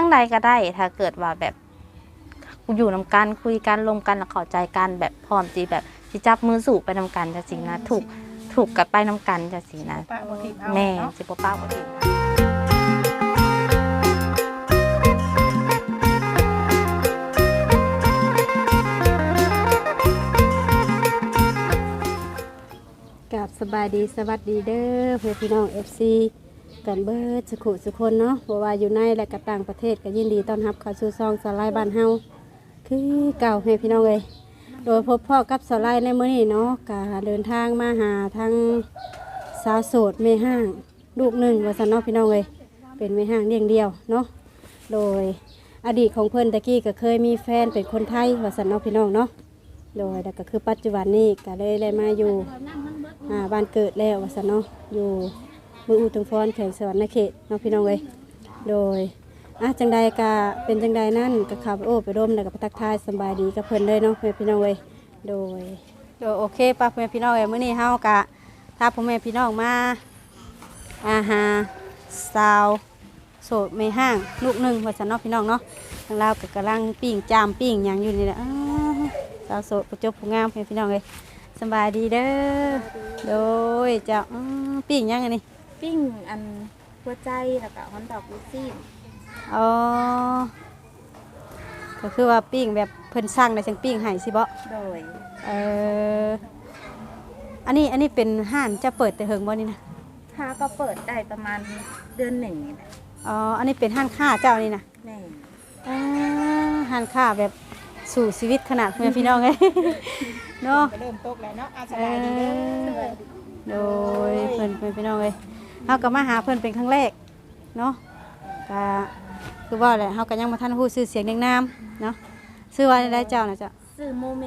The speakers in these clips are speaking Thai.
ทั้งใดก็ได้ ถ้าเกิดว่าแบบอยู่นำกันคุยกันลมกันแล้วเข้าใจกันแบบพร้อมจีแบบสิจับมือสู่ไปนำกันจะสินะถูกถูกกับไปนำกันจะสินะปะบ่ทิมเอาแม่เนาะสิบ่ป้าบ่ทิมกับสบายดีสวัสดีเด้อเพื่อนพี่น้อง FC กันเบิดสุขุสุคนเนาะบ่ว่าอยู่ในและก็ต่างประเทศก็ยินดีต้อนรับเข้าสู่ซองสไลด์บ้านเฮาคือเก่าให้พี่น้องเลยโดยพบพ่อกับสไลด์ในมื้อนี้เนาะก็เดินทางมาหาทั้งสาวโสดแม่ห้างลูกหนึ่งว่าซั่นเนาะพี่น้องเลยเป็นแม่ห้างเลี้ยงเดียวเนาะโดยอดีตของเพิ่อนตะกี้ก็เคยมีแฟนเป็นคนไทยว่าซั่นเนาะพี่น้องเนาะโดยแล้วก็คือปัจจุบันนี้ก็เลยได้มาอยู่อ่าบ้านเกิดแล้วว่าซะเนาะอยู่ มืออูตุงฟอนแข่งสวรรค์เขตเนาะพี่น้องเลยโดยอะจังใดก็เป็นจังใดนั่นก็ขับโอ้ไปร่มแล้วก็ไปทักทายสบายดีกับเพิ่นเลยเนาะแม่พี่น้องเลยโดย โดยโอเคป้าแม่พี่น้องเอ้ยมื้อนี้เฮากะถ้าพ่อแม่พี่น้องมาอาหาสาวโสดไม่ห้างลูกหนึ่งว่าซะเนาะพี่น้องเนาะทางเราก็กำลังปิ้งจามปิ้งหยังอยู่นี่แหละสาวโสดผู้จบผู้งามให้พี่น้องเลยสบายดีเด้อโดยเจ้าปิ้งยังไงนี่ ปิ้งอันหัวใจแล้วก็ฮอนดอกลูซี่อ๋อ ก็คือว่าปิ้งแบบเพิ่นสร้างในจังปิ้งให้สิบ่โดยเอออันนี้อันนี้เป็นห้านจะเปิดแต่เฮิงบ่นี่นะถ้าก็เปิดได้ประมาณเดือนหนึ่งนี่แหละอ๋อ อันนี้เป็นห้านค้าเจ้านี่นะแม่อ่าห้านค้าแบบสู่ชีวิตขนาดเพื่อนพี่น้องเลยเนาะ ก็เริ่มตกแล้วเนาะอาสเอบายดีเด้ออโดยเพื่อนเพื่อนพี่น้องเลย เฮาก็มาหาเพื่อนเป็นครั้งแรกเนาะก็คือว่าแหละเฮาก็ยังมาทันฮู้ชื่อเสียงเรียงนามเนาะชื่อว่าได้เจ้าน่ะจ้ะซื้อโมเม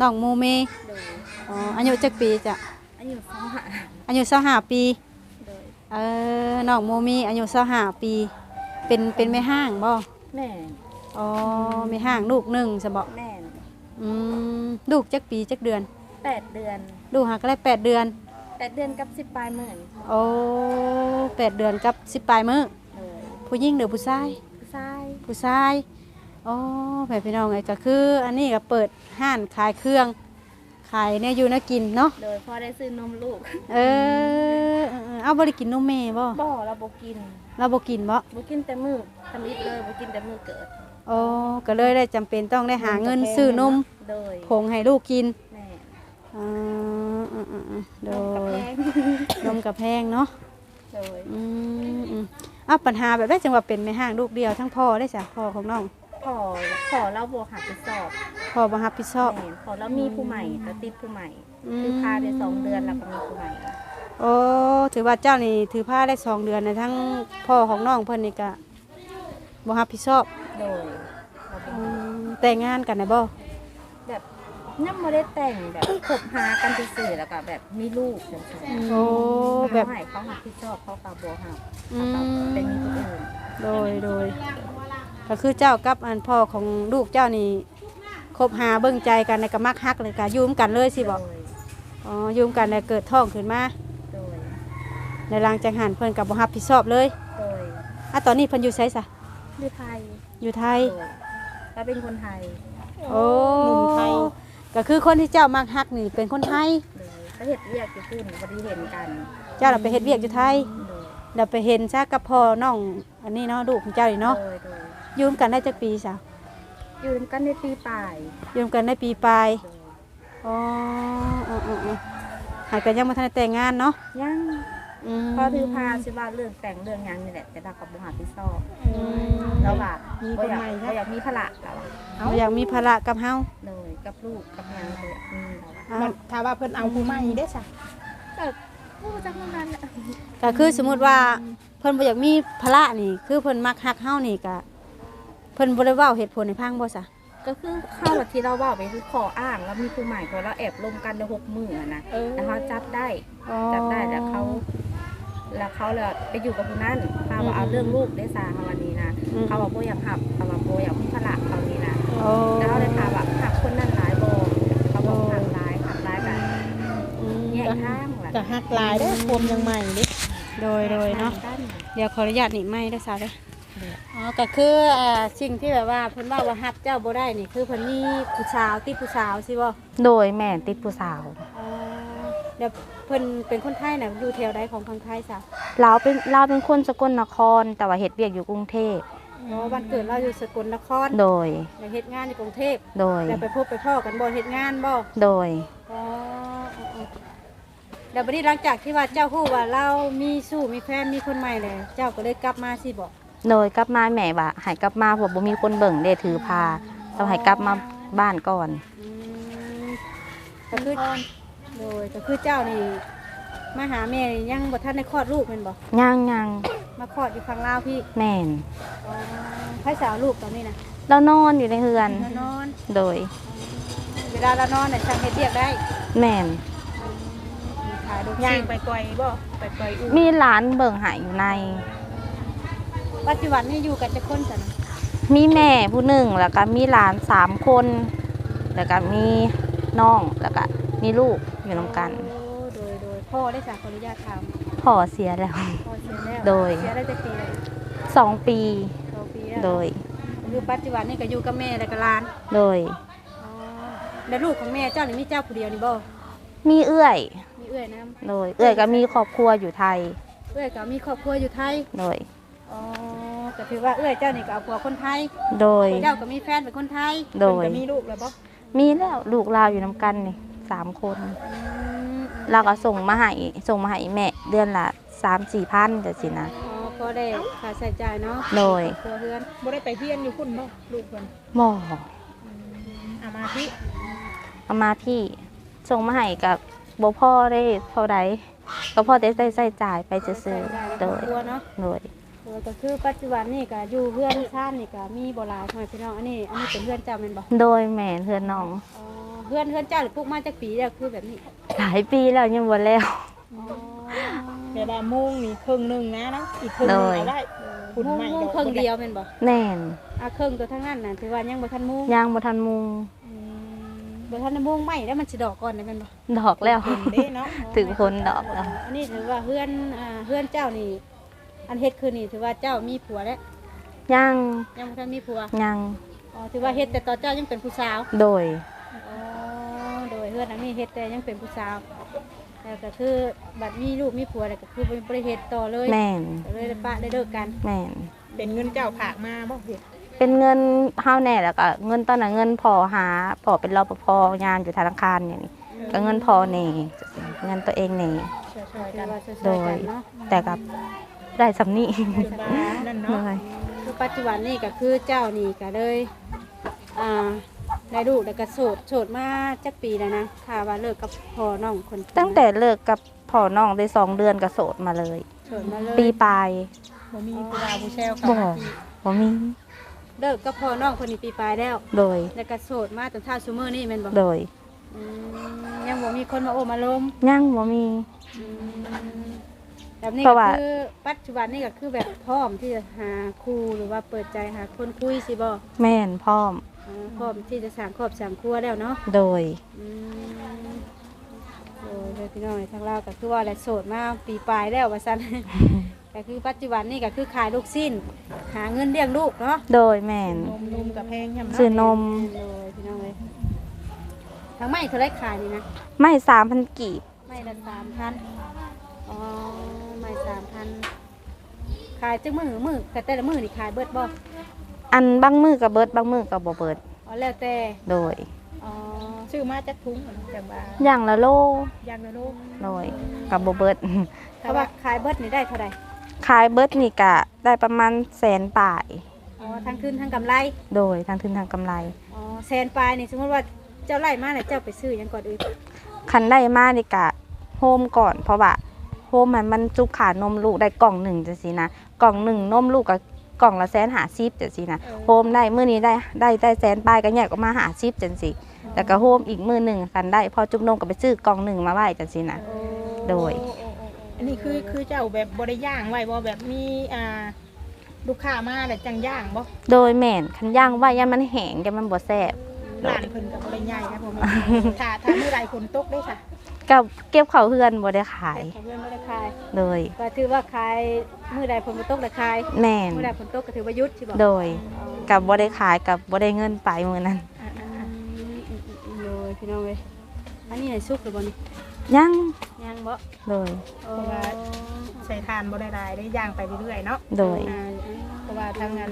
น้องโมเมโดยอ๋ออายุจักปีจ้ะอายุสองหาอายุ25ปีโดยเออน้องโมเมอายุ25ปี เป็นเป็นแม่ห้างบ่แม่อ๋อแม่ห้างลูกหนึงซะบ่แม่อืมลูกจักปีจักเดือน แปดเดือน ลูกหาก็ได้แปดเดือน แปดเดือนกับสิบปลายหมื่นโอ้แปดเดือนกับสิบปลายมื้อโดยผู้หญิงหรือผู้ชาย ผู้ชายผู้ชายอ๋อแผ่พี่น้องไงก็คือ อันนี้ก็เปิดห้านขายเครื่อง ขายเนี่ยอยู่นะกินเนาะ โดยพอได้ซื้อนมลูกเออเออเออ เอาบริกินนมแม่บ่บ่อเราบกินเราบ่กินบ่บกินแต่มือทำอิดเลยบกินแต่มือเกิดโอ้ก็เลยได้จำเป็นต้องได้หาเงินซื้อนมโดย ผงให้ลูกกิน แม่อ่าอืมอืมอืมโดนมกับยแพงนมกับแพงเนาะโดยอืมอืมอ้าวปัญหาแบบได้จังว่าเป็นแม่ห้างลูกเดียวทั้งพ่อได้จ้ะพ่อของน้องขอขอเราบวกหักไปสอบพ่อบ่รับผิดชอบ แม่ขอเรามีผู้ใหม่แต่ติดผู้ใหม่อืม คือพาได้สองเดือนแล้วก็มีผู้ใหม่โอ้ถือว่าเจ้านี่ถือผ้าได้สองเดือนในทั้งพ่อของน้องเพิ่นนี่ก็บ่รับผิดชอบโดยเราเป็นอืมแต่งงานกันได้บ่แบบ ยังไม่ได้แต่งแบบคบหากันซื่อๆแล้วก็แบบมีลูกจังซี่โอ้แบบเขาให้เขาหักที่ชอบเขากับบวหักอืเขามก็เป็นมีคนอื่นโดยโดยก็คือเจ้ากับอันพ่อของลูกเจ้านี่คบหาเบิ่งใจกันแล้วก็มักฮักเลยก็อยุ่มกันเลยสิบ่โดยอ๋ออยุ่มกันแล้วเกิดท้องขึ้นมาโดยในหลังจากหันเพิ่นก็บ่รับผิดชอบเลยโดยอะตอนนี้เพิ่นอยู่ไสซะอยู่ไทยอยู่ไทยโดยเราเป็นคนไทย โอ้หนุ่มไทย ก็คือคนที่เจ้ามักฮักนี่เป็นคนไทยโดยเขาเห็ดเรียกอยู่ขึ้นพอดีเห็นกัน เจ้าน่ะไปเฮ็ดเวียกอยู่ไทยโดยเราไปเห็นซะกับพ่อน้องอันนี้เนาะลูกของเจ้านี่เนาะโดยโดยอยุ่มกันได้จักปีสาวอยู่ด้วยกันในปีปลายอยุ่มกันได้ปีปลายโดยอ๋ออ๋ออ๋ออ๋อหายกันยังมาทันได้แต่งงานเนาะยัง อืมพอถือพาสิว่าเรื่องแต่งเรื่องหยังนี่แหละ แต่เรากับบุหาที่ชอบอืมเราว่ามีบ่คนอยากใหม่บ่ครับอยากมีภาระเราอะเราอยากมีภาระกับเฮาเลยกับลูกกับหยังเลยอะมีเราอะอะมันถ้าว่าเพิ่นเอาผู้ใหม่ได้ซะก็ผู้จักเท่านั้นแหละก็คือสมมุติว่าเพิ่นบ่อยากมีภาระนี่ คือเพิ่นมักฮักเฮานี่ก็เพิ่นบ่ได้เว้าเหตุผลให้พังบ่ซะ ก็คือเข้าแบบที่เราว่าไปคือขออ้างแล้วมีผู้ใหม่เพราะเราแอบลมกันในหกมืออะนะเออ แล้วเขาจับได้อ๋อ จับได้แล้วเขา แล้วเขาเลยไปอยู่กับคนนั้นเขาว่าเอาเรื่องลูกได้สาเขาวันนี้นะอืม เขาบอกโบอยากหับเขาบอกโบอยากมีภาระเขานี่นะโอ้ แล้วเขาเลยถามว่าหักคนนั้นหลายโบเขาบอกหักหลายหักหลายแบบอืมแยกข้างแหละก็ฮักหลายเด้อความยังใหม่เด้โดยโดยเนาะด้เดี๋ยวขออนุญาตหนีไม้เด้อสาวเด้อ อ๋อก็คืออ่าสิ่งที่แบบว่าเพิ่นว่าว่าฮับเจ้าบ่ได้นี่คือเพิ่นมีผู้สาวติดผู้สาวสิบ่โดยแม่นติดผู้สาวอ๋อแล้วเพิ่นเป็นคนไทยน่ะอยู่แถวใดของทางไทยซะเราเป็นเราเป็นคนสกลนคร แต่ว่าเฮ็ดเวียกอยู่กรุงเทพอ๋อบ้านเกิดเราอยู่สกลนครโดย แล้วเฮ็ดงานอยู่กรุงเทพโดย แล้วไปพบไปพ่อกันบ่เฮ็ดงานบ่ โดย อ๋ออ๋ออ๋อแล้วบัดนี้หลังจากที่ว่าเจ้าฮู้ว่าเรามีสู้มีแฟนมีคนใหม่แล้วเจ้าก็เลยกลับมาสิบ่ โดยกลับมาแม่ว่าให้กลับมาเพราะบ่มีคนเบิ่งได้ถือพาต้องให้กลับมาบ้านก่อน อืมก็คือโดยก็คือเจ้านี่มาหาแม่นี่ยังบ่ทันได้คลอดลูกแม่นบ่ย่างย่างมาคลอดอยู่ฝั่งลาวพี่แม่นอ๋อไผสาวลูกตอนนี้นะเรานอนอยู่ในเฮือนแล้วนอน โดยเวลาเรานอนเนี่ยสั่งเฮ็ดเรียกได้แม่น ขายลูกย่าชิ้งนไปก่อยบ่ไปก่อยอูมีหลานเบิ่งใหายอยู่ใน ปัจจุบันนี่อยู่กันจะคนจ้ะนะมีแม่ผู้หนึ่งแล้วก็มีหลานสามคน แล้วก็มีน้องแล้วก็มีลูกอยู่นำกันโอ้โดยโดยพ่อได้จากขออนุญาตถามพ่อเสียแล้ว พ่อเสียแล้วโดย เสียได้จะกี่เลยสองปี สองปีแล้วโดย คือปัจจุบันนี่ก็อยู่กับแม่และกับหลานโดย อ๋อแล้วลูกของแม่เจ้านี่มีเจ้าผู้เดียวนี่บ่มีเอื้อย มีเอื้อยนํโดย เอื้อยก็มีครอบครัวอยู่ไทยเอื้อยก็มีครอบครัวอยู่ไทย โดย อ๋อก็ถือว่าเอื้อยเจ้านี่ก็เอาผัวคนไทยโดย เจ้าก็มีแฟนเป็นคนไทยโดย เพิ่นก็มีลูกแล้วบ่มีแล้วลูกลาวอยู่นำกันนี่สามคน อืมเราก็ส่งมาให้ส่งมาให้แม่เดือนละสามสี่พันจะสินะ อ๋อพอได้ค่าใช้จ่ายเนาะโดยครัวเรือนบ่ได้ไปเฮียนอยู่พุ่นบ่ลูกเพิ่นหมอเอามาที่เอามาพี่ส่งมาให้กับบ่พ่อได้เท่าใดก็พ่อได้ใส่ใส่จ่ายไปจะซื้อๆโดย ครัวเนาะ โดยเออ ก็คือปัจจุบันนี่ก็อยู่เพื่อนชาตินี่ก็มีบ่หลายพ่อแม่พี่น้องอันนี้อันนี้เป็นเพื่อนเจ้าแม่นบ่โดยแม่เพื่อนน้องอ๋อเพื่อนเพื่อนเจ้าหรือปลูกมาจากปีแล้วคือแบบนี้หลายปีแล้วยังบ่แล้ว อ๋อเวลามุ่งนี่ครึ่งหนึงนะนะอีกครึ่งหนึงโดยเอาได้คุณมุ่งไม่มุ่งดอกเครื่องเดียวแม่นบ่แน่นอะเครื่องตัวทั้งนั้นน่ะถือว่ายังบ่ทันมุ่งยังบ่ทันมุงอืมบ่ทันได้มุ่งไหมแล้วมันสิดอกก่อนได้แม่นบ่ดอกแล้ว เห็นเด้เนาะถึงคนดอกแล้ว อันนี้ถือว่าเพื่อนอ่าเพื่อนเจ้านี่ อันเฮ็ดคือนี่ถือว่าเจ้ามีผัวแล้วยังยังบ่ทันมีผัวยังอ๋อถือว่าเฮ็ดแต่ตอนเจ้ายังเป็นผู้สาวโดยอ๋อโดยเพื่อนอันนี้เฮ็ดแต่ยังเป็นผู้สาวแต่ก็คือบัดมีลูกมีผัวแล้วก็คือบ่บ่ได้เฮ็ดต่อเลยแม่นก็เลยได้ปะได้เลิกกันแม่นเป็นเงินเจ้าฝากมาบ่เฮ็ดเป็นเงินเฮาแน่แล้วก็เงินตอนนั้นเงินพอหาพอเป็นรปภงานอยู่ธนาคารอย่างนี้ก็เงินพอแน่เงินตัวเองแน่ช่วยๆคืกัอนว่าช่วยโดๆกัยนเนาะแต่กับ ได้สำนี้เป็นบ้านนั่นเลเนาะยคือปัจจุบันนี่ก็คือเจ้านี่ก็เลยอ่าได้ลูกแล้วก็โสดโสดมาจักปีแล้วนะค่ะว่าเลิกกับพ่อน้องคนตั้งแต่เลิกกับพ่อน้องได้สองเดือนก็โสดมาเลย โสดมาเลยปีปลายบ่มีผู้ดาวผู้แซวบ่เข้ามาที่บ่มีเลิกกับพ่อน้องคนนี้ปีปลายแล้ว โดยแล้วก็โสดมาจนท่าซูเมอร์นี่แม่นบ่โดยอืมยังบ่มีคนมาโอมาลมยังบ่มี แบบนี้เพก็ราะว่า คือปัจจุบันนี่ก็คือแบบพร้อมที่จะหาครูหรือว่าเปิดใจหาคนคุยสิบ่แม่นพร้อม อ่าพร้อมที่จะสร้างครอบสร้างครัวแล้วเนาะ โดย อืมโอ้ยพี่น้องทางเราก็คือว่าแหละโสดมาปีปลายแล้วว่าซั่น ก็คือปัจจุบันนี่ก็คือขายลูกสิ้น หาเงินเลี้ยงลูกเนาะโดยแม่นนมนมกับแพงยำซื้อนม โอ้ยพี่น้องเลยทางไม่เท่าไรขายนี่นะไม่สามพันกีบไม่ละสามพันอ๋อไม่สามพัน ขายจังมือมือแต่แต่ละมือนี่ขายเบิดบ่อันบางมือกับเบิดบางมือกับบ่เบิดอ๋อแล้วแต่โดยอ๋อซื้อมาจากถุงจากบ้านอย่างละโลยางละลูกโดยกับบ่เบิดถ้าว่าขายเบิดนี่ได้เท่าไหร่ขายเบิดนี่กะได้ประมาณแสนปลายอ๋อทั้งทุนทั้งกำไร โดยทางทุนทางกำไรอ๋อแสนปลายนี่สมมติว่าเจ้าไล่มาเนี่ยเจ้าไปซื้อหยังก่อนอื่นคันได้มานี่กะโฮมก่อนเพราะว่าโฮมมันมันจุกขานมลูกได้กล่องหนึ่งจังซี่นะ กล่องหนึ่งนมลูกกับกล่องละแสนหาซิบจังซี่นะโฮมได้มื้อนี้ได้ได้ได้แสนปลายก็แยกออกมาหาซิบจังซี่แต่ก็โฮมอีกมื้อหนึ่งคันได้พอจุบนมก็ไปซื้อกล่องหนึ่งมาไว้จังซี่นะโดย อันนี้คือคือเจ้าแบบบ่ได้ย่างไว้บ่แบบมีอ่าลูกค้ามาแล้วจังย่างบ่โดยแม่นคันย่างไว้ยันมันแห้งยันมันบ่แซ่บร้านเพิ่นก็บ่ได้ใหญ่นะผมถ้าถ้ามื้อใดฝนตกได้ค่ะ กับเก็บเขาวเฮือนบ่ได้ขายของเพื่อนไม่ได้ขายโดยก็ถือว่าขายมื้อใดฝนบ่ตกได้ขายแม่นมื้อใดฝนตกก็ถือว่าหยุดใช่บ่โดยกับบ่ได้ขายกับบ่ได้เงินไปมื้อนั้นอ่าอืๆมอืมอืมโดยพี่น้องเอ้ยอันนี้ให้สุกหรือบ่นี่ยังยังบ่โดยเพราะว่าใส่ทานบ่ได้หลายได้ย่างไปเรื่อยๆเนาะโดยอ่าเพราะว่าทางงาน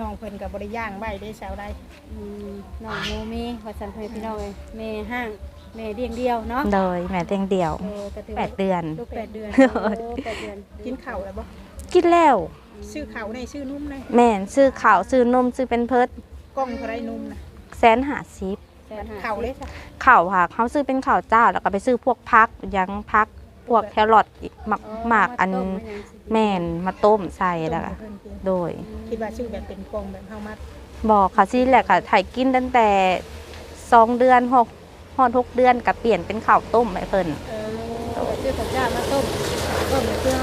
น้องเพิ่นก็บ่ได้ย่างไว้ได้แซวได้อืมน้องโมมีว่าซั่นเพิ่นพี่น้องเอ้ยแม่ห้าง แม่เลี้ยงเดียวเนาะโดยแม่เตียงเดียวเออก็ถือแปว่าดเดือน ลูกแปดเดือนโอ้โอ้ยแปดเดือนกินข้าวแล้วบ่กินแล้ว ชื่อเขาในชื่อนุ่มเลยแม่นซื้อข้าวซื้อนมซื้อเป็นเพิดกล้องเท่าไรนุ่มนะแสนหาซิบแสนห้เขาเลยจ้ะข้าวค่ะเขาซื้อเป็นข้าวเจ้าแล้วก็ไปซื้อพวกพักหยังพักพวกแครอทอีกหมักหมากอันต้มไว้ยังสิแม่นมาต้มใส่แล้วก็เพิ่นกินโดย คิดว่าชื่อแบบเป็นกล่องแบบเฮามัดบอกค่ะสิแหละค่ะถ่ายกินตั้งแต่สองเดือนหก หอดหกเดือนกับเปลี่ยนเป็นข้าวต้มไปเพิ่นเออเอาชื่อของเจ้ามาต้มต้มเพื่อ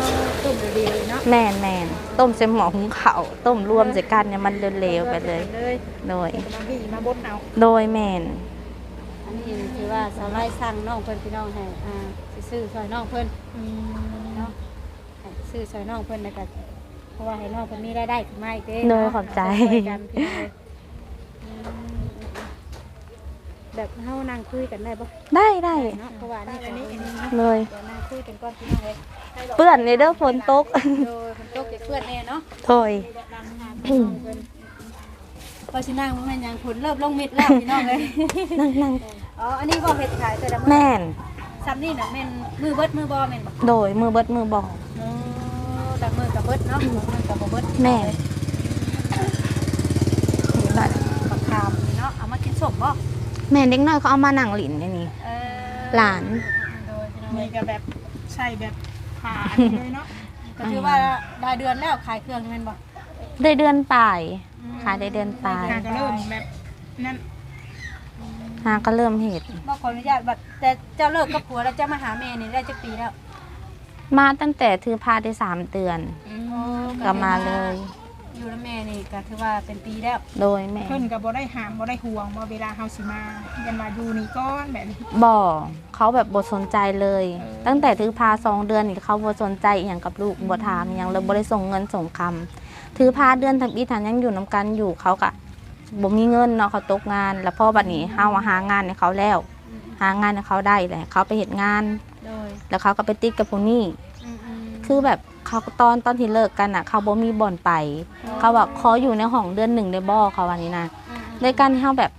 ต้มดีๆเลยเนาะแม่นแม่นต้มใส่หม้อหุงข้าวต้มรวมใส่กันเนี่ยมันเร็วๆไปเลยเลยโดยแต่บางทีมาบดเอาโดยแม่นอันนี้คือว่าสาวไล่สั่งน้องเพิ่นพี่น้องให้อ่าสิซื้อซอยน้องเพิ่นอืมเนาะให้ซื้อซอยน้องเพิ่นแล้วก็เพราะว่าให้น้องเพิ่นมีรายได้ขึ้นมาอีกเด้โดยเนาะขอบใจช่วยกันพี่ แบบเฮานั่งคุยกันได้บ่ได้ได้เนาะเพราะว่านี่อันนี้อันนี้เลยเดี๋ยวนั่งคุยกันก่อนพี่น้องเลยเปื้อนในเด้อฝนตกโดยฝนตกจะเพื่อนแน่เนาะโถยพอชินั่งมันเป็นหยังผลเริ่มลงมิดแล้วพี่น้องเลยนั่งนั่งอ๋ออันนี้บ่เห็ดขายแต่ละมื้อแม่นซ้ำนี่น่ะแม่นมือเบิดมือบ่แม่นบ่โดยมือเบิดมือบอกอ๋อแต่มือกับเบิดเนาะมือกับบ่เบิดแม่บักขามนี่เนาะเอามากินสมบ่ แม่เด็กน้อยเขาเอามานั่งหลินในนี่เออหลาน โดยพี่น้องนี่ก็แบบใช่แบบผ่าอันนี้เลยเนาะก็ถือว่าได้เดือนแล้วขายเครื่องแม่นบ่ได้เดือนปลายขายได้เดือนปลายทางก็เริ่มแบบนั่นหาก็เริ่มเหตุบ่ขออนุญาตบัดแต่เจ้าเลิกกับผัวแล้วเจ้ามาหาแม่นี่ได้จักปีแล้วมาตั้งแต่ถือพาได้สามเดือนอ๋อก็มาเลย อยู่แล้วแม่นี่ก็ถือว่าเป็นปีแล้ว โดยแม่เพิ่นก็บ่ได้ห้ามบ่ได้ห่วงบ่เวลาเฮาสิมายันมาอยู่นี่ก้อนแบบนี้ บ่เขาแบบบทสนใจเลย เออ ตั้งแต่ถือพาสองเดือนนี่เขาบทสนใจอหย่างกับลูกบทถามอหย่างเลยบได้ส่งเงินส่งคำถือพาเดือนทำอีฐานยังอยู่น้ากันอยู่เขากะบ่มีเงินเนาะเขาตกงาน แล้วพ่อบัดนี้เฮาหางานให้เขาแล้ว หางานให้เขาได้แหละเขาไปเห็นงาน โดยแล้วเขาก็ไปติดกับพวกนี้อืมอืมคือแบบ เขาตอนตอนที่เลิกกันอะ เขาบ่มีบ่อนไป เขาบอกขออยู่ในห้องเดือนหนึ่งได้บ่เขาวันนี้นะอืมในการที่เขาแบบ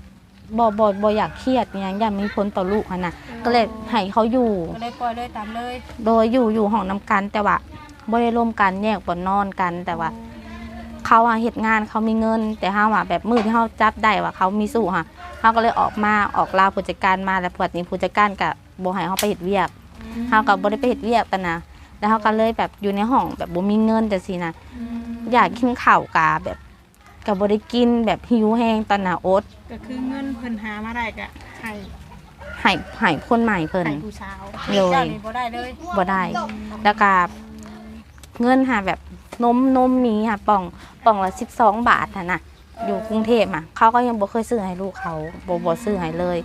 บ่บ่บ่อยากเครียดอหย่างอยากมีผลต่อลูกอะนะก็เลยให้เขาอยู่ ก็เลยปล่อยเลยตามเลย โดยอยู่อยู่ห้องนํกันแต่ว่าบ่ได้ร่วมกันแยกบ่นอนกันแต่ว่าเขาอะเฮ็ดงานเขามีเงิน แต่เฮาอะแบบมือที่เฮาจับได้ว่าเขามีสู้ค่ะเฮาก็เลยออกมาออกลาผู้จัดการมาแล้วพอดนี้ผู้จัดการก็บ่ให้เฮาไปเฮ็ดเวียกเฮาก็บ่ได้ไปเฮ็ดเวียกกันนะ แล้วเฮาก็เลยแบบอยู่ในห้องแบบบ่มีเงินจังซี่นะอืมอยากกินข้าวกาแบบก็บ่ได้กินแบบหิวแห้งตอนหน้าอดก็คือเงินเพิ่นหามาได้ก็ให้ให้ให้คนใหม่เพิ่นให้ผู้สาวโดยเจ้านี่บ่ได้เลยบ่ได้แล้วก็เงินหาแบบนมนมมีค่ะป่องป่องละ12บาทน่ะนะอยู่กรุงเทพอะเขาก็ยังบ่เคยซื้อให้ลูกเขาบ่บ่ซื้อให้เลย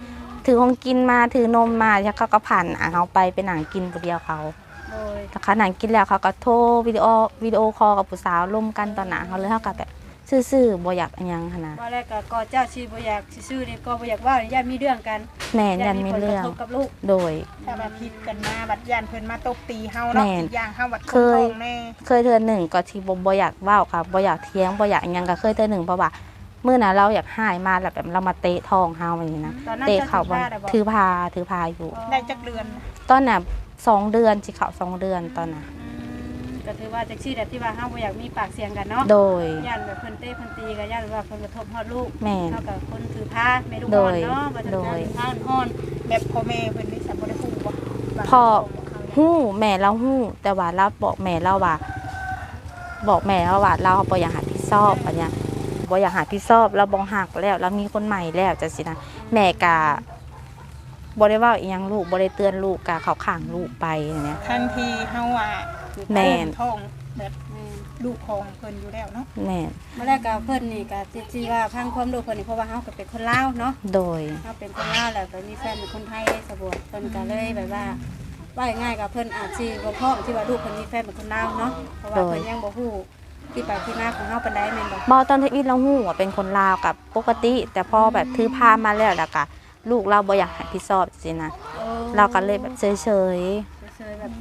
ถือของกินมาถือนมมาแล้วเขาก็ผ่านอะเขาไปเป็นหนังกินผู้เดียวเขา โดยแต่เขาหนังกินแล้วเขาก็โทรวิดีโอวิดีโอคอลกับผู้สาวร่วมกันตอนหนาเขาเลยเขาก็แบบซื่อๆบ่อยากอันหยังหั้นนะว่าแล้วก็ก็เจ้าชีบ่อยากสิซื้อนี่ก็บ่อยากว่าญาติมีเรื่องกันแม่นยันมีผลเรื่องกะทบกับลูก โดย ถ้าว่าผิดกันมาบัดยานเพิ่นมาตบตีเฮาเนาะแม่นอีกอย่างเฮาบัดเคยนท้องแน่เคยเธอหนึ่งก็ที่บ่บ่อยากเว้าค่ะบ่อยากเถียงบ่อยากอันหยังก็เคยเธอหนึ่งเพราะว่าเมื่อน่ะเราอยากหายมาแล้วแบบเรามาเตะท้องเฮาอย่างนี้นะตอนนั้นเตะเจ้าเข่าสิบ่พาได้บ่ถือพาถือพาอยู่ ได้จักเดือน ตอนน่ะ สองเดือนสิเขาสองเดือนตอนน่ะอืมก็ถือว่าจักซี่แบบที่ว่าเฮาบ่อยากมีปากเสียงกันเนาะโดย ย่านแบบเพิ่นเตะเพิ่นตีก็ย่านว่าเพิ่นกระทบฮอดลูกแม่น เท่ากับคนถือผ้าแม่ลูกโดอ่อนยเนาะว่าจะโดยเป็นผ้าอ่อนแบบพ่อแม่เพิ่นนี่สับ่ได้ฮู้บ่ว่าพ่อเขาฮู้แม่เราฮู้แต่ว่าเราบอกแม่เราว่า บอกแม่เราว่าเราบ่อยากหาที่ชอบอันเนี้ยบ่อยากหาที่ชอบเราบ่หักแล้วเรามีคนใหม่แล้วจังซี่นะแม่กะ บ่ได้เว้าอีหยังลูกบ่ได้เตือนลูกกะเขาข้างลูกไปอย่างเนี้ย ทันทีเฮาอะแม่น ท้องแบบแม่นลูกของเพิ่นอยู่แล้วเนาะแม่นเมื่อแรกก็เพิ่นนี่ก็ที่ว่าพังความรู้เพิ่นนี่เพราะว่าเฮาก็เป็นคนลาวเนาะโดย เฮาเป็นคนลาวแล้วก็มีแฟนเป็นคนไทยได้สะบวกเพิ่นก็เลยแบบว่าว่าง่ายๆกับเพิ่นอาจสิบ่พร้อมที่ว่าลูกเพิ่นมีแฟนเป็นคนลาวเนาะเพราะว่าโดย เพิ่นยังบ่ฮู้ที่ไปที่มาของเฮาปานใดแม่นบ่ บอตอนที่อีเราหูว่าเป็นคนลาวกับปกติ แต่พอแบบถือพามาแล้วแล้วก็ ลูกเราบ่อยากให้พี่สอบสินะเราก็เลยแบบเฉยเฉยๆแบบ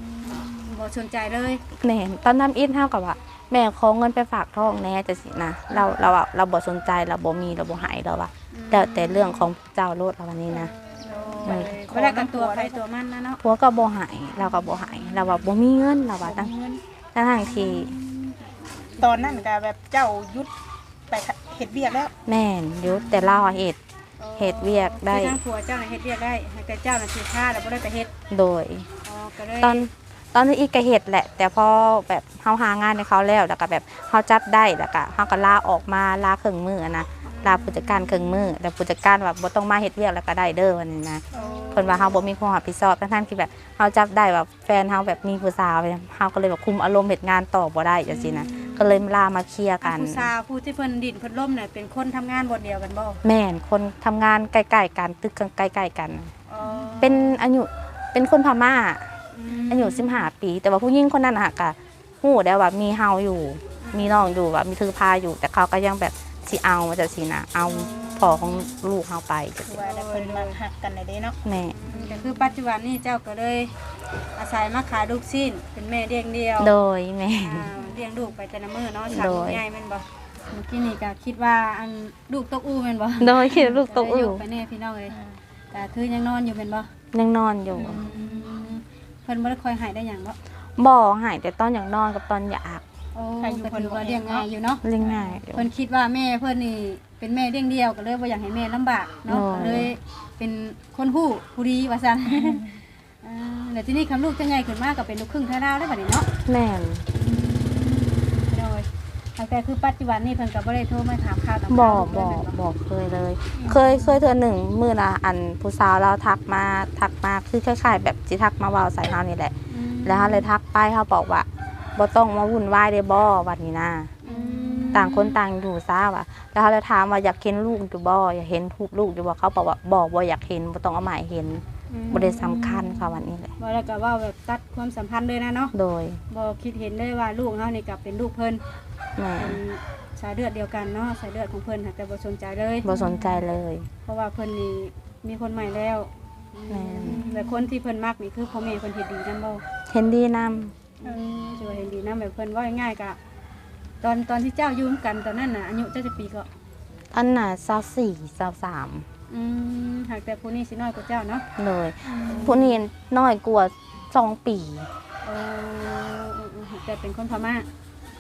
บ่สนใจเลยๆแม่นตอนนั้นอีเท่ากับว่าแม่ขอเงินไปฝากท้องแหน่จะสินะเราเราอะเราบ่สนใจเราบ่มีเราบ่ใหายเราว่าแต่แต่เรื่องของเจ้าโลดเราวันนี้นะเออเวลากันตัวไปตัวมันนะเนาะผัวก็บ่ใหายเราก็บ่ใหายเราว่าบ่มีเงินเราว่าตั้งเงินตั้งทางที่ตอนนั้นก็แบบเจ้าหยุดไปเฮ็ดเวียกแล้ว แม่นอยู่แต่เราอะเฮ็ด เฮ็ดเวียกได้ คือทางผัวเจ้าน่ะเฮ็ดเวียกได้แต่เจ้าน่ะถือค่าแล้วบ่ได้ไปเฮ็ดโดย อ๋อก็เลยตอนตอนนี้อีกก็เฮ็ดแหละ แต่พอแบบเฮาหางานในเขาแล้วแล้วก็แบบเฮาจับได้แล้วก็เฮาก็ลาออกมาลาครึ่งมื้อนะลาผู้จัดการครึ่งมื้อแต่ผู้จัดการแบบบ่ต้องมาเฮ็ดเวียกแล้วก็ได้เด้อวันนี้นะเพิ่นว่าเฮาบ่มีความรับผิดชอบทั้งๆที่แบบเฮาจับได้ว่าแฟนเฮาแบบมีผู้สาวเฮาก็เลยแบบคุมอารมณ์เฮ็ดงานต่อบ่ได้จังซี่นะ ก็เลยลามาเคลียร์กัน ผู้สาวผู้ที่เพิ่นดินเพิ่นล่มน่ะเป็นคนทำงานบ่เดียวกันบ่แม่นคนทำงานใกล้ๆกันตึกใกล้ๆกัน อ๋อเป็นอายุเป็นคนพม่า มอายุ15ปี แต่ว่าผู้หญิงคนนั้นน่ะก็ฮู้ได้ว่ามีเฮาอยู่ มีน้องอยู่ว่ามีถือพาอยู่ แต่เขาก็ยังแบบสิเอาจะสินะเอาพอของลูกเฮาไปจังคือซี้ว่าได้เพิ่นมาหักกันได้เด้เนาะแม่ก็คือปัจจุบันนี้เจ้าก็เลยอาศัยมาขายลูกชิ้นเป็นแม่เลี้ยงเดียวโดยแม่ อ่า เลี้ยงลูกไปแต่ละมื้อเนาะสามโดลูกยใหญ่แม่นบ่เมื่อกี้นี่ก็คิดว่าอันลูกตกอูแม่นบ่โดยคิดลูกตกอยู่ไปแน่พี่น้องเอ้ยแต่คือยังนอนอยู่แม่นบ่ยังนอนอยู่เพิ่นบ่ได้คอยใหายได้หยังบ่บ่หายแต่ตอนอยากนอนกับตอนอยากโอ้ก็ถือว่าเลี้ยงง่ายอยู่เนาะเลี้ยงง่ายอยู่เพิ่นคิดว่าแม่เพิ่นนี่เป็นแม่เลี้ยงเดียวก็เลยบ่อยากให้แม่ลำบากเนาะโอ้ก็เลยเป็นคนฮู้ผู้ดีว่าซั่นอ่าแล้วทีนี้คำลูกจะใหญ่ขึ้นมากก็เป็นลูกครึ่งไทยลาวได้บัดนี้เนาะแม่นโดย ตั้งแต่คือปัจจุบันนี่เพิ่นก็บ่ได้โทรมาถามข่าวตามบ่ข่าวบ่เลยแม่นบ่เคยเลย เคยเคยเทื่อหนึ่งมื้อละอันผู้สาวเราทักมาทักมาคือคล้ายๆ แบบสิทักมาเว้าใส่เฮานี่แหละ อืมแล้วเขาเลยทักไปเขาบอกว่าบ่ต้องมาวุ่นวายเด้บ่วันนี้นะอืมต่างคนต่างอยู่ซะว่ะแล้วเขาเลยถามว่าอยากเห็นลูกอยู่บ่อยากเห็นทูปลูกอยู่บ่เขาบอกว่าบ่บ่อยากเห็นบ่ต้องเอามาให้เห็นบ่ได้สำคัญค่ะวันนี้แหละบ่แล้วก็เว่าแบบตัดความสัมพันธ์เลยนะเนาะโดย บ่คิดเห็นเลยว่าลูกเฮานี่ก็เป็นลูกเพิ่น แม่เป็นสายเลือดเดียวกันเนาะสายเลือดของเพิ่นค่ะแต่บ่สนใจเลย บ่สนใจเลย เพราะว่าเพิ่นนี่มีคนใหม่แล้วแม่น แต่คนที่เพิ่นมักนี่คือพ่อแม่เพิ่นเฮ็ดดีนำบ่เห็นดีนำเออสิว่าเฮ็ดดีนำแบบเพิ่นเว่าง่ายๆก็ตอนตอนที่เจ้าอยู่ร่วมกันตอนนั้นน่ะอายุเจ้าจะปีก็อันน่ะ24 23อืมหากแต่ผู้นี้สิน้อยกว่าเจ้าเนาะเลยผู้นี้น้อยกว่าสองปีเออหากแต่เป็นคนพม่า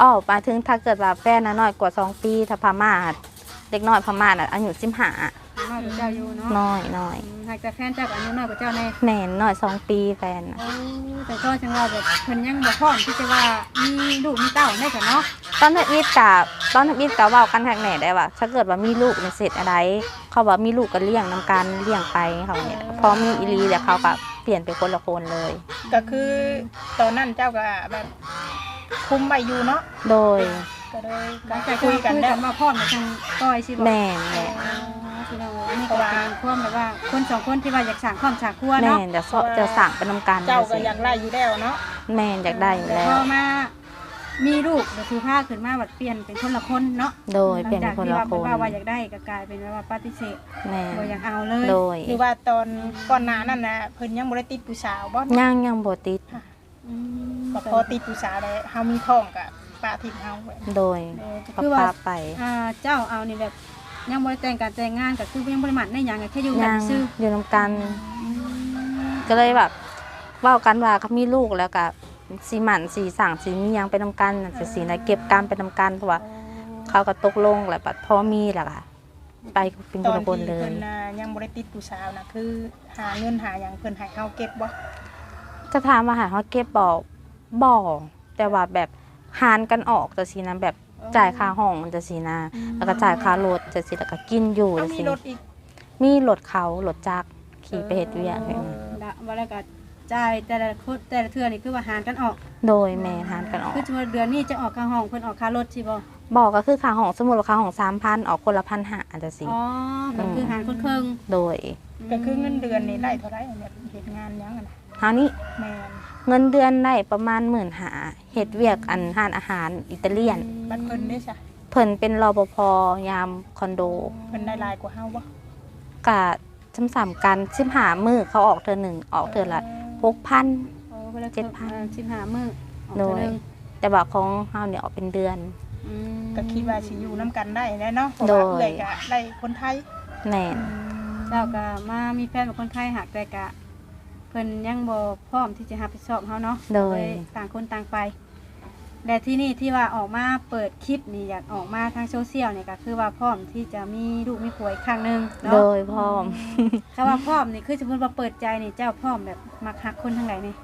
อ้อหมายถึงถ้าเกิดว่าแฟนน่ะน้อยกว่าสองปีถ้าพม่าเด็กน้อยพม่าน่ะอายุ15น้อยกว่าเจ้าอยู่เนาะน้อยน้อยอืมหากแต่แฟนเจ้าก็อายุน้อยกว่าเจ้าแน่แม่นน้อยสองปีแฟนน่ะโอ้แต่ก็จังว่าแบบเพิ่นยังบ่พร้อมที่จะว่ามีลูกมีเต้าได้กันเนาะตอนทำอีทกับตอนทำอีทกับว่ากันแทกแหน่ได้ว่าถ้าเกิดว่ามีลูกในยเสร็จอะไร เขาว่ามีลูกก็เลี้ยงนำกันเลี้ยงไปเขาเนี่ยพอมีอีหลีเดี๋ยวเขาก็เปลี่ยนเป็นคนละคนเลย ก็คือตอนนั้นเจ้าก็แบบ คุมไว้อยู่เนาะโดยก็เลยหลังก็จากคุยกันแล้วว่าพร้อมในทางก้อยสิบ่แม่นแม่นพี่น้องอันนี้ก็เป็นความแบบว่าคนสองคนที่ว่าอยากสร้างความฉากครัวแม่เนาะนจะสจะสั่งเป็นนำกันเจ้าก็สิอยากไล่อยู่แล้วเนาะแม่นอยากได้อยู่แต่แล้พวอมามีลูกเดี๋ยวคือผ้าขึ้นมาบัดเปลี่ยนเป็นคนละคนเนาะโดยเปลี่ยนเป็นคนละหลังจากคที่นว่าว่าว่าอยากได้ก็กลายเป็นว่าปฏิเสธแม่นบ่อยากเอาเลย โดยหรือว่าตอนก่อนหน้านั้นน่ะเพิ่นยังบ่ได้ติดผู้สาวบ่ ย่างยังบ่ติดอืม ก็พอติดผู้สาวแล้วเฮามีท้องก็ป้าทิ้งเฮาไว้ โดยเออก็คือว่า ปาไปอ่าเจ้าเอานี่แบบยังบ่ได้แต่งการแต่งงานก็คือยังบ่ได้หมั่นได้หยังก็แค่อยู่กัย่านงซื่ออยู่นำกัน ก็เลยแบบเว่ากันว่าเขามีลูกแล้วก็สีหมันสีสั่งสีมีหยังไปนำกันน่ะจะสีนะเก็บกรรมไปนำกันเพราะว่า เขาก็ตกลงแหละบัดพอมีแหละค่ะ ไปเป็นตคอนนละคนที่เลเพิ่ย นน่ะยังบ่ได้ติดผู้สาวน่ะคือ หาเงินหาหยังเพิ่นให้เฮาเก็บบ่ จะถามว่าหาเขาเก็บบอกบอกแต่ว่าแบบหารกันออกจะสีนะแบบจ่ายค่าห้องจะสีนะแล้วก็จ่ายค่ารถจะสีแล้วก็กินอยู่เฮาจะมีสีรถอีกมีรถเขารถจักรขี่ไปเฮ็ดเวียกเออละว่าแล้วก็จ่ายแต่ละคนแต่ละเทื่อนี่คือว่าหารกันออก โดยแม่หารกันออกคือสมมุติเดือนนี้จะออกค่าห้องเพิ่นออกค่ารถสิบ่บอกก็คือค่าห้องสมมุติว่าค่าห้อง3,000ออกคนละ1,500อาจจะสิอ๋อก็คือหารคนครึ่งโดย ก็คือเงินเดือนนี่ได้เท่าไหร่อันเนี่ยเฮ็ดงานหยังอะนะ เฮานี่แม่นเงินเดือนได้ประมาณหมื่นหาเฮ็ดเวียกอันร้านอาหารอิตาเลียน บัดเพิ่นได้ซะเพิ่นเป็นรปภยามคอนโดเพิ่นได้หลายกว่าเฮาบ่กะซ้ำๆกัน15มื้อเขาออกเทื่อหนึ่งออกเทื่อละ6,000โอ้เวลาเจ็ดพัน สิบห้ามื้อออกโดเทื่อยหนึงแต่ว่าของเฮาเนี่ยออกเป็นเดือน อืมก็คิดว่าสิอยู่นํกันได้แน่เนาะเพราะโดว่ายเอื้อยก็ได้คนไทยแม่น เจ้าก็มามีแฟนเป็นคนไทยหักแต่กะ เพิ่นยังบ่พร้อมที่จะรับผิดชอบเฮาเนาะโดย เลยต่างคนต่างไปแต่ที่นี่ที่ว่าออกมาเปิดคลิปนี่อยากออกมาทางโซเชียลเนี่ยก็คือว่าพร้อมที่จะมีลูกมีผัวอีกครั้งหนึงเนาะโดยพร้อม ถ้าว่าพร้อมนี่คือสมมติว่าเปิดใจนี่เจ้าพร้อมแบบมักหักคนทั้งหลายนี่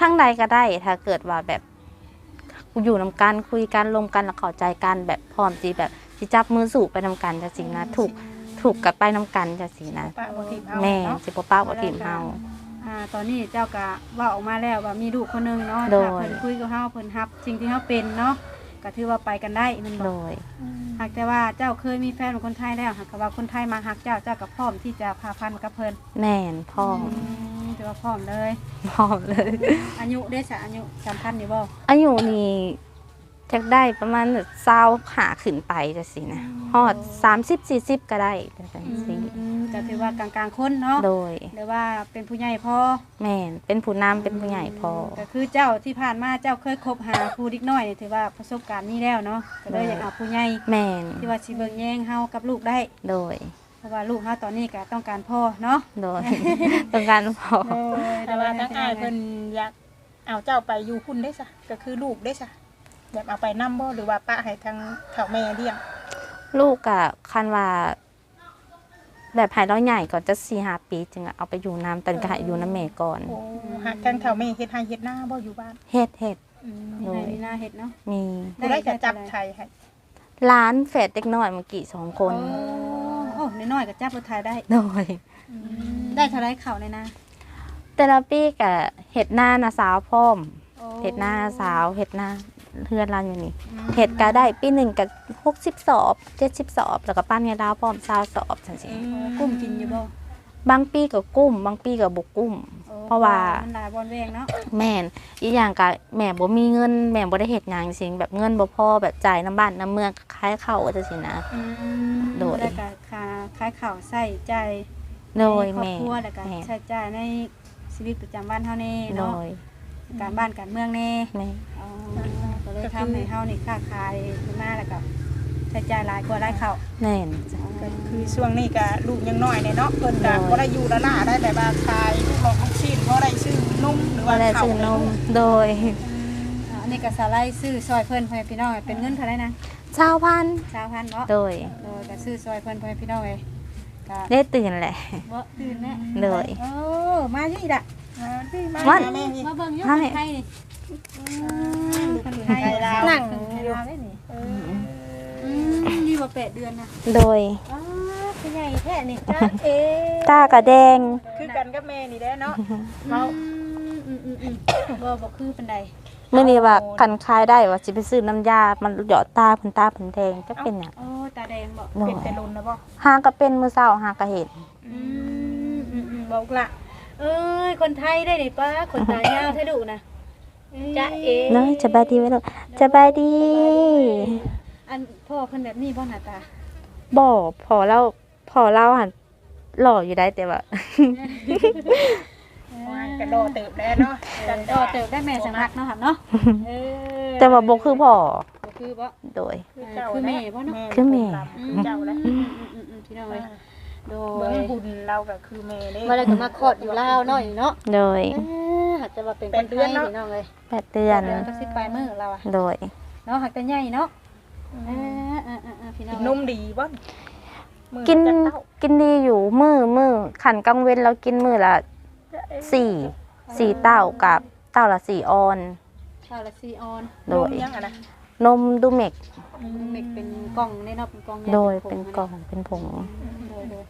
ทั้งใดก็ได้ถ้าเกิดว่าแบบอยู่นำกันคุยกันลมกันแล้วเข้าใจกันแบบพร้อมสิแบบสิจับมือสู่ไปนำกันจะสินะถูกถูกกับไปนำกันจะสินะ ปะบ่ทิมเฮาแม่เนาะ สิบ่ป้าบ่ทีมเฮา อ่าตอนนี้เจ้าก็ว่าออกมาแล้วว่ามีลูกคนหนึงเนาะโดย ถ้าเพิ่นคุยกับเฮาเพิ่นรับสิ่งที่เฮาเป็นเนาะก็ถือว่าไปกันได้แมันบโดอกยหากแต่ว่าเจ้าเคยมีแฟนเป็นคนไทยแล้วหากว่าคนไทยมาหักเจ้าเจ้าก็พร้อมที่จะพาพันกับเพิ่นแม่นพร้อมมถือว่าพร้อมเลย พร้อมเลย อายุได้สะอายุสำคัญอยู่บ่อายุนี่จักได้ประมาณเศร้าหาขึ้นไปจะสินะฮอด 30 40 ก็ได้จังซั่นสิอืม ก็ถือว่ากลางๆคนเนาะโดยหรือว่าเป็นผู้ใหญ่พอแม่นเป็นผู้นำเป็นผู้ใหญ่พอ ก็คือเจ้าที่ผ่านมาเจ้าเคยคบหาผู้เด็กน้อยนี่ถือว่าประสบการณ์นี้แล้วเนาะก็เลยอยากเอาผู้ใหญ่แม่นที่ว่าสิเบิ่งแย่งเฮากับลูกได้โดย เพราะว่าลูกเฮาตอนนี้ก็ต้องการพ่อเนาะโดยต้องการพอ แต่ว่าทั้งอ้ายเพิ่นอยากเอาเจ้าไปอยู่พุ่นได้ซะก็คือลูกได้ซะแบบเอาไปนํบ่หรือว่าปะให้ทางเฒ่าแม่เลี้ยง ลูกอะคันว่า แบบหายร้อยใหญ่ก่อนจะสี่หาปีจึงอะเอาไปอยู่น้ำตันก็ให้อยู่น้ำเมก่อนโอ้หากทางเฒ่าแม่เฮ็ดให้เฮ็ดหน้าบ่อยู่บ้านเฮ็ดเฮ็ดอืมมีให้มีหน้าเฮ็ดเนาะมีผู้ได้จะจับไทยให้ร้านแฝดเด็กน้อยเมื่อกี้สองคนโอ้น้อยๆก็จับรถไทยได้โดยได้เท่าไรเข่าเลยนะแต่ละปีกะเห็ดหน้านาสาวพร้อมโอ้เห็ดหน้าสาวเห็ดหน้า เพื่อนร้านอยู่นี่เห็ดก็ได้ปีหนึ่งกับหกสิบสอบเจ็ดสิบสอบ แล้วก็ปั้นยาดาวพร้อมซาวสอบจังสิโอ้กุ้มกินอยู่บ่บางปีก็กุ้ม บางปีก็บกกุ้มโอ้เพราะว่ามันหลายบอลแวงเนาะแม่นอีกอย่างก็แม่บ่มีเงินแม่บ่ได้เฮ็ดงานจริงๆแบบเงินบ่พอแบบจ่ายน้ำบ้านน้ำเมืองคล้ายเข้าจังซี่นะอืมโดยแล้วก็ค่าขายข้าวใส่ใจายโดยในครอบแม่ครัวแล้วก็แม่ใช้จ่ายในชีวิตประจำวันเฮานี่โดเนาะย การบ้านการเมืองแน่แม่อ๋อก็เลยทำให้เฮานี่ค้าขายขึ้นมาแล้วก็ใช้จ่ายหลายกว่าหลายเข้าแม่นจ้ะ ก็คือช่วงนี้ก็ลูกยังน้อยเนี่ยเนาะเพิ่นก็โดยบ่ได้อยู่ละล่าได้แบบว่าขายลูกหลอกลูกชิ้นบ่ได้ซื้อนมหรือบ่ว่าได้ข้าวซื้อนมโดยอ่าอันนี้ก็สาไลด์ซื้อซอยเพิ่นพ่อแม่พี่น้องเป็นเงินเท่าไหร่นะชาวพันธุ์3,000เนาะโดยโดยก็ซื้อซอยเพิ่นพ่อแม่พี่น้องเอ้ยก็ ได้ตื่นแหละ บ่ตื่นแน่โดยโอ้มาที่ละมาที่มา วันหาแม่นี่มาเบิ่งอยู่ให้คนไทยนี่คนไทยไทยลาวนั่งไทยลาวได้นี่เออืมอยู่มาแปดเดือนนะโดยอ้าเป็นใหญ่แท้นี่จ้าเอ๋ตากระแดง คือกันกับแม่นี่แหละเนาะเมาเมาอืมอืมอืมบ่บ่คือปานใดเมื่อนี้ว่าคันคายได้ว่าสิไปซื้อน้ำยา มันหยอดตาเพิ่นตาเพิ่นแดงจะเป็นหยังโอ้ตาแดงบ่โดเป็ยนแต่ลุนนะบ่หาก็เป็นมื้อเช้าหาก็เห็นอืมอืมอืมบอกละ เอ้ยคนไทยได้นี่ป้าคนตายาวแท้ดุนะจ้าเอ๋เนาะสบายดีไหมลูกสบายดี อันพ่อเพิ่นแบบนี้บ่หน้าตาบ่พอเราพอเราหันหล่ออยู่ได้แต่ว่าว่างก็รอเติบแล้วเนาะจันโตเติบได้แม่สังหักเนาะครับเนาะเออแต่ว่าบ่คือพ่อบ่คือบ่โดยคือเจ้าคือแม่บ่เนาะคือแม่คือเจ้าแล้วอืมอืมอืมอืมพี่น้องเอ้ย โดเบิ่ยงหุ่นเราก็คือแม่เด้มาแล้วก็มาคลอดอยู่ลาวเนาะอีเนาะโดยเออหักจะว่าเป็นเป็คนนเดืไทอนยเนาะพี่น้องเอ้ยแปดเดือน เดือนก็สิบปลายมื้อเราอะโดย เนาะหักแต่ใหญ่เนาะเออเออเออเออพี่น้องนมดีบ่มือกินจัเต้ากินดีอยู่มือมือขันกลางเว้นเรากินมือละสี่สี่เต้ากับเต้าละสี่ออนข้าวละซีออน โดนย มยังอะนะ นมดูเมกเม็กเป็นกล่องในเนาะเป็นกล่องใหญ่โดยผเป็นกล่องเป็นผงโดยโดย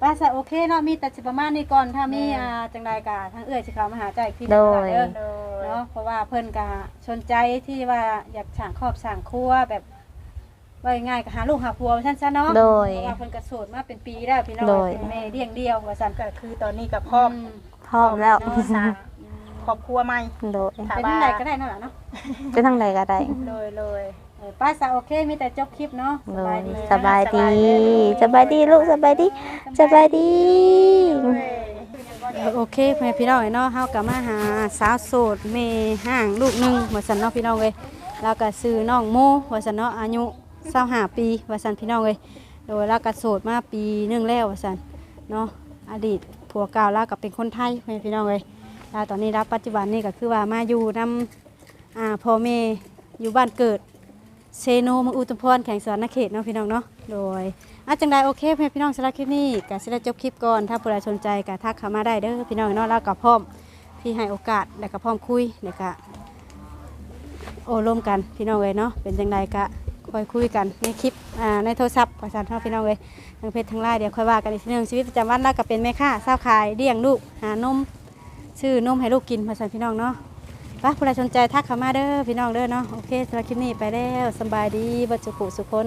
ป้าสะโอเคเนาะมีแต่สิประมาณนี้ก่อนถ้ามีอ่าจังใดก็ทางเอื้อยสิเข้ามาหาใจอีกทีหนึ่งโดยเด้อ โดยเนาะนาะเพราะว่าเพิ่นก็สนใจที่ว่าอยากสร้างครอบสร้างครัวแบบว่าง่ายๆก็หาลูกหาผัวว่าซั่นซะเนาะโดยเพราะว่าเพิ่นก็โสดมาเป็นปีแล้วพี่น้องโดย เป็นแม่เลี้ยงเดียวว่าซั่นก็คือตอนนี้กับพ่อมอืมพร้อมแล้ว เนาะสร้าง ครอบครัวใหม่โดยถามเป็นว่าทางใดก็ได้เนาะล่ะเนาะเป็นทางใดก็ได้เลยเลยเออป้าสาวโอเคมีแต่จบคลิปเนาะโดยดีสบายดีสบายดีลูกสบายดีสบายดีเออโอเคพ่อแม่พี่น้องเนาะเฮาก็มาหาสาวโสดแม่ห้างลูกหนึงว่าซั่นเนาะพี่น้องเอ้ยแล้วก็ซื้อน้องโมว่าซั่นเนาะอายุ25ปีว่าซั่นพี่น้องเอ้ยโดยแล้วก็โสดมาปีหนึงแล้วว่าซั่นเนาะอดีตผัวเก่าแล้วก็เป็นคนไทยพ่อแม่พี่น้องเอ้ย แล้วตอนนี้รับปัจจุบันนี่ก็คือว่ามาอยู่นํอ่าพ่อแม่อยู่บ้านเกิดเซโนมองอุตุพรแข่งสอนนเขตเนาะพี่น้องเนาะโดยอาจังใดโอเคเพื่อนพี่น้องสำหรับคลิปนี้ก็สิได้จบคลิปก่อนถ้าผู้ใดสนใจก็ทักเข้ามาได้เด้อพี่น้องเนาะแล้วก็พร้อมที่ให้โอกาสแล้วก็พร้อมคุยแล้วก็โอ้ร่วมกันพี่น้องเลยเนาะเป็นจังใดก็ค่อยคุยกันในคลิปอ่าในโทรศัพท์ประสานเนาพี่น้องเลยทางเพจทางไลน์เดี๋ยวค่อยว่ากันอีกทีหนึงชีวิตประจำวันแล้วก็เป็นแม่ค้าเศร้าขายเลี้ยงลูกหานม ซื้อนมให้ลูกกินมาสั่นพี่น้องเนาะไปผู้ใดสนใจทักเข้ามาเด้อพี่น้องเด้อเนาะโอเคสำหรับคลิปนี้ไปแล้วสบายดีบัจจุกุสุคน